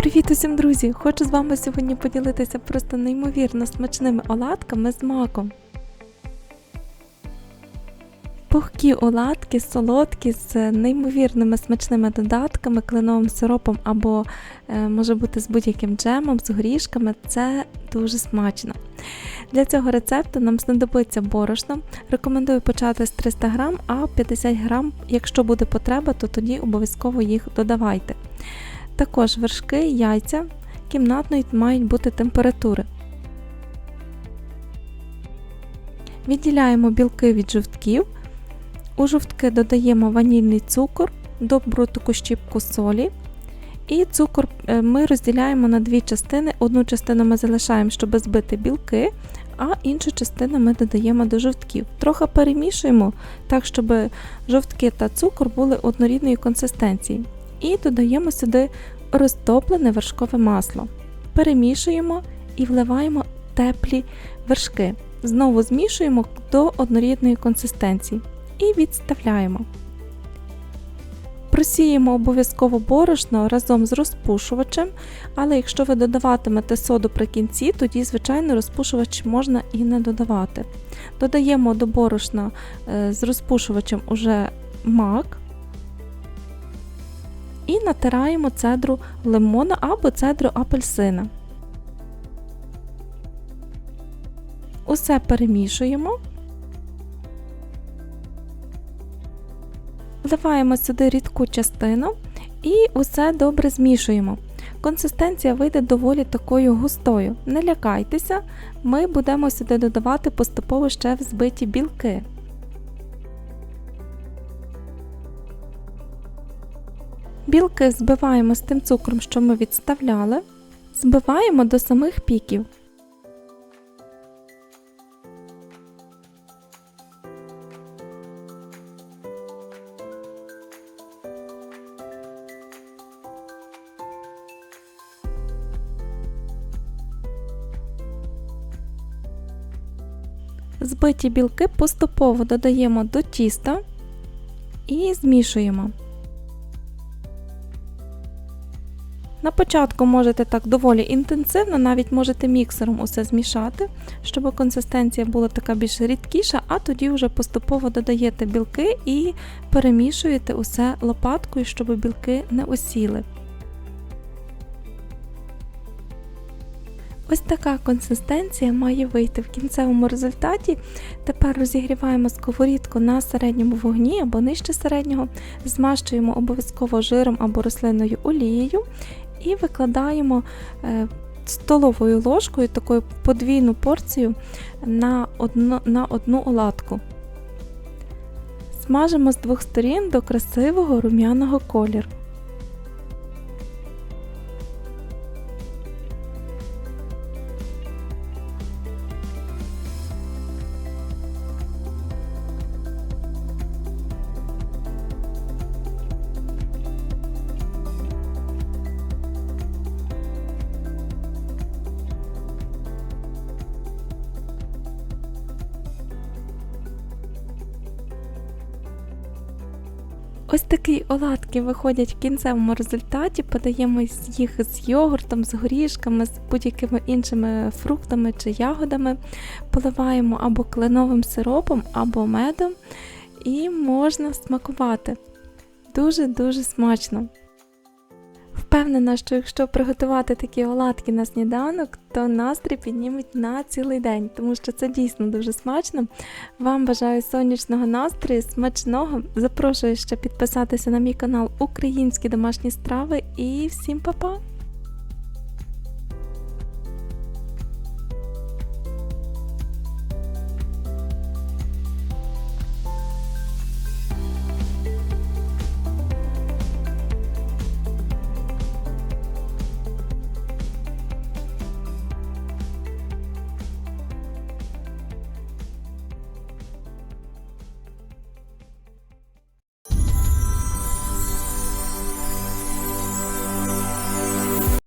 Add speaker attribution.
Speaker 1: Привіт усім, друзі! Хочу з вами сьогодні поділитися просто неймовірно смачними оладками з маком. Пухкі оладки, солодкі з неймовірними смачними додатками, кленовим сиропом або е, може бути з будь-яким джемом, з горішками. Це дуже смачно. Для цього рецепту нам знадобиться борошно. Рекомендую почати з 300 г, а 50 г, якщо буде потреба, то тоді обов'язково їх додавайте. Також вершки, яйця кімнатної мають бути температури. Відділяємо білки від жовтків. У жовтки додаємо ванільний цукор, добру таку щіпку солі. І цукор е, ми розділяємо на дві частини. Одну частину ми залишаємо, щоб збити білки, а іншу частину ми додаємо до жовтків. Трохи перемішуємо так, щоб жовтки та цукор були однорідної консистенції. І додаємо сюди розтоплене вершкове масло. Перемішуємо і вливаємо теплі вершки. Знову змішуємо до однорідної консистенції і відставляємо. Просіємо обов'язково борошно разом з розпушувачем, але якщо ви додаватимете соду при кінці, тоді, звичайно, розпушувач можна і не додавати. Додаємо до борошна е, з розпушувачем уже мак і натираємо цедру лимона або цедру апельсина. Усе перемішуємо. Вливаємо сюди рідку частину і усе добре змішуємо. Консистенція вийде доволі такою густою. Не лякайтеся, ми будемо сюди додавати поступово ще взбиті білки. Білки збиваємо з тим цукром, що ми відставляли, збиваємо до самих піків. Збиті білки поступово додаємо до тіста і змішуємо. На початку можете так доволі інтенсивно, навіть можете міксером усе змішати, щоб консистенція була така більш рідкіша, а тоді вже поступово додаєте білки і перемішуєте усе лопаткою, щоб білки не осіли. Ось така консистенція має вийти в кінцевому результаті. Тепер розігріваємо сковорідку на середньому вогні або нижче середнього, змащуємо обов'язково жиром або рослинною олією і викладаємо е, столовою ложкою такою подвійну порцію на одну, на одну оладку. Смажимо з двох сторін до красивого рум'яного кольору. Ось такі оладки виходять в кінцевому результаті, подаємо їх з йогуртом, з горішками, з будь-якими іншими фруктами чи ягодами, поливаємо або кленовим сиропом, або медом, і можна смакувати. Дуже-дуже смачно. Впевнена, що якщо приготувати такі оладки на сніданок, то настрій підніметь на цілий день, тому що це дійсно дуже смачно. Вам бажаю сонячного настрою, смачного. Запрошую ще підписатися на мій канал Українські домашні страви і всім па-па!